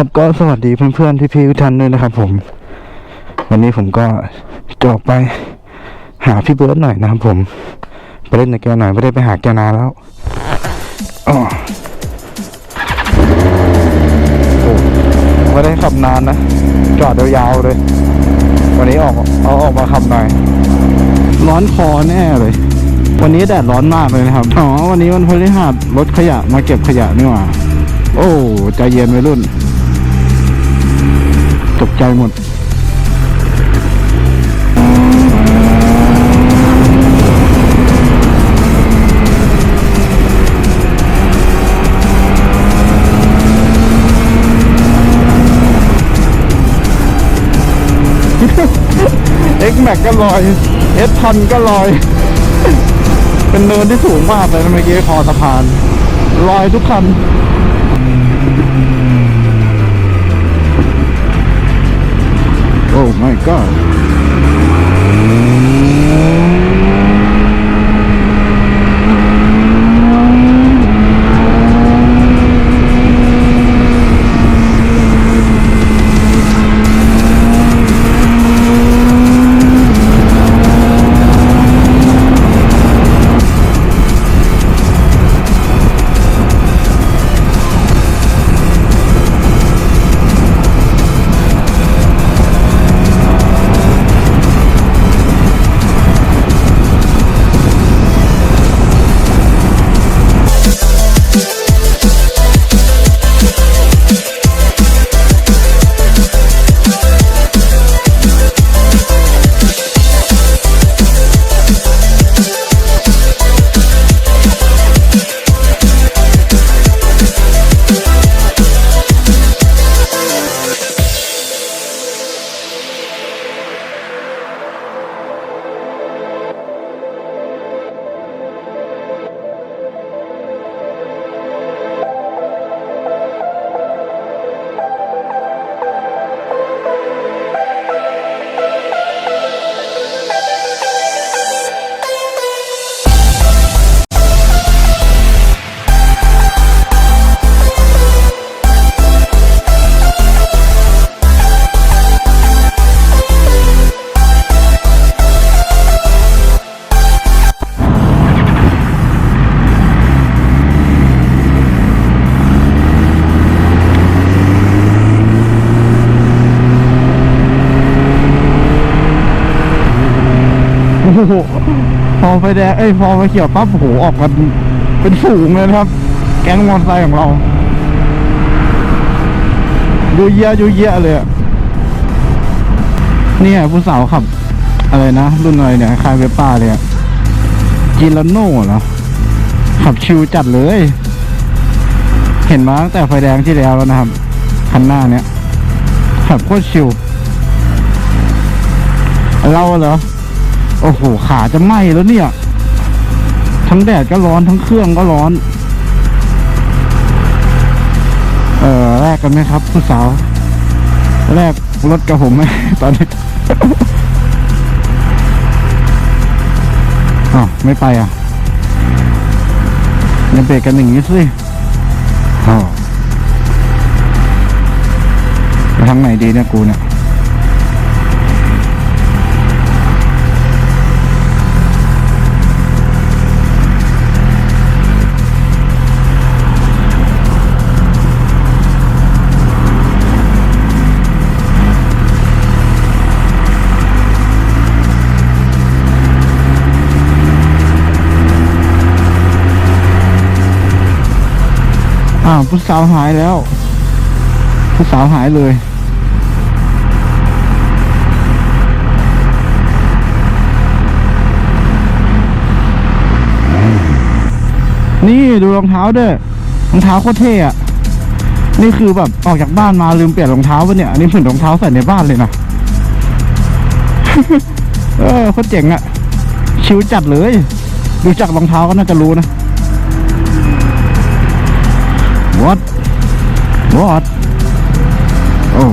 ครับก็สวัสดีเพื่อนๆพี่ๆทุกท่านด้วยนะครับ ผม วันนี้ผมก็จะออกไปหาพี่เบิร์ดหน่อยนะครับ ผมไปเล่นในแกหน่อยไม่ได้ไปหาแกนานแล้วอ๋อไม่ได้ขับนานนะจอดยาวๆเลย วันนี้ออกเอาออกมาขับหน่อย ร้อนคอแน่เลย วันนี้แดดร้อนมากเลยนะครับอ๋อวันนี้วันพฤหัสรถขยะมาเก็บขยะนี่หว่าโอ้ใจเย็นวัยรุ่น ตกใจหมด X Max ก็ลอย S พันก็ลอย เป็นเนินที่สูงมากเลยเมื่อกี้คอสะพาน ลอยทุกคัน my god โหพอไฟแดงเอ้ยพอไฟเขียวปั๊บโอ้โหออกกันเป็นฝูงเลยนะครับ แก๊งมอเตอร์ไซค์ของเรายูเยียยูเยียเลยเนี่ยผู้สาวขับ อะไรนะ รุ่นอะไรเนี่ยคายเวป้าเลยอะจิลาโน่เหรอขับชิวจัดเลย เห็นมาตั้งแต่ไฟแดงที่แล้วแล้วนะครับคันหน้าเนี้ยขับโคตรชิวเราเหรอ โอ้โห ขาจะไหม้แล้วเนี่ย ทั้งแดดก็ร้อนทั้งเครื่องก็ร้อน เออแลกกันไหมครับผู้สาวแลกรถกับผมไหมตอนนี้อ้าวไม่ไปอะยังเบรกกันอย่างนี้สิอ้าวไปทางไหนดีเนี่ยกูเนี่ยาวผู้สาวหายแล้ว ผู้สาวหายเลยนี่ดูรองเท้าด้วยรองเท้าโคตรเท่อะนี่คือแบบออกจากบ้านมาลืมเปลี่ยนรองเท้าปะเนี่ยอันนี้เหมือนรองเท้าใส่ในบ้านเลยนะเออโคตรเจ๋งอะชิวจัดเลย ดูจากรองเท้าก็น่าจะรู้นะ What What โอ้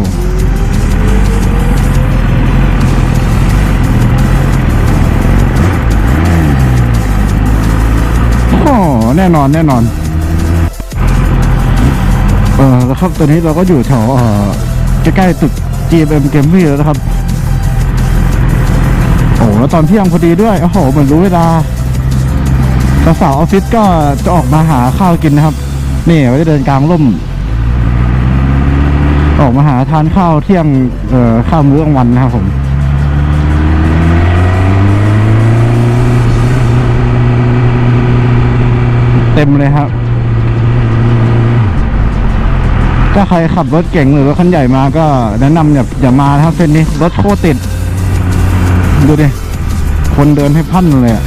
โอ้แน่นอน แน่นอน เออแล้วครับ ตอนนี้เราก็อยู่แถวเออใกล้ๆตึก GMM g a m e แล้วนะครับ โอ้แล้วตอนเที่ยงพอดีด้วย โอ้โห เหมือนรู้เวลาสาวออฟฟิศก็จะออกมาหาข้าวกินนะครับ นี่ไว้จะเดินกลางร่ม ออกมาหาทานข้าวเที่ยงเอ่อข้าวมื้อกลางวันนะครับผมเต็มเลยครับ ถ้าใครขับรถเก่งหรือรถคันใหญ่มาก็แนะนำอย่าอย่ามานะครับเส้นนี้รถโคตรติด ดูดิ คนเดินให้พันเลยอะ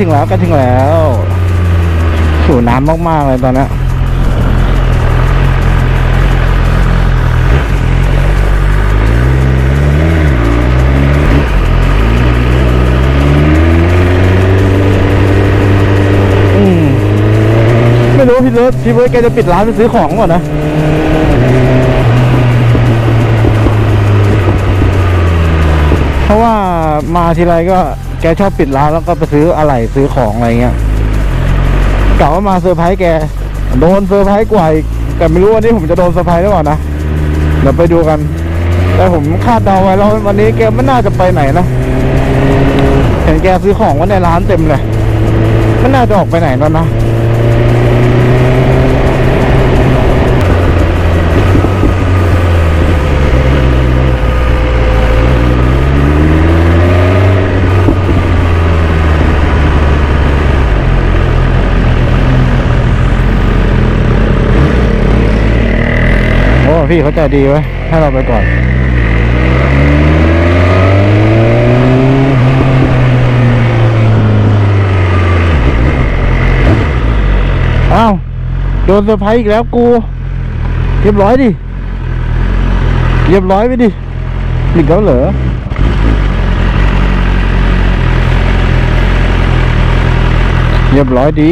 ถึงแล้วใกล้ถึงแล้วสูน้ำมาก ๆ เลยตอนนี้อืมไม่รู้พี่เลิศพี่เบิร์ดแกจะปิดร้านไปซื้อของก่อนนะเพราะว่ามาทีไรก็ แกชอบปิดร้านแล้วก็ไปซื้ออะไรซื้อของอะไรเงี้ยกะว่ามาเซอร์ไพรส์แก โดนเซอร์ไพรส์กว่าอีกแต่ไม่รู้วันนี้ผมจะโดนเซอร์ไพรส์หรือเปล่านะเดี๋ยวไปดูกัน แต่ผมคาดเดาไว้แล้ววันนี้แกไม่น่าจะไปไหนนะเห็นแกซื้อของไว้ในร้านเต็มเลยไม่น่าจะออกไปไหนแล้วนะ พี่เขาใจดีไว้ยให้เราไปก่อนอ้าวโดนเซอร์ไพรส์อีกแล้วกูเรียบร้อยดิเรียบร้อยไปดิอีกแล้วเหรอเรียบร้อยดี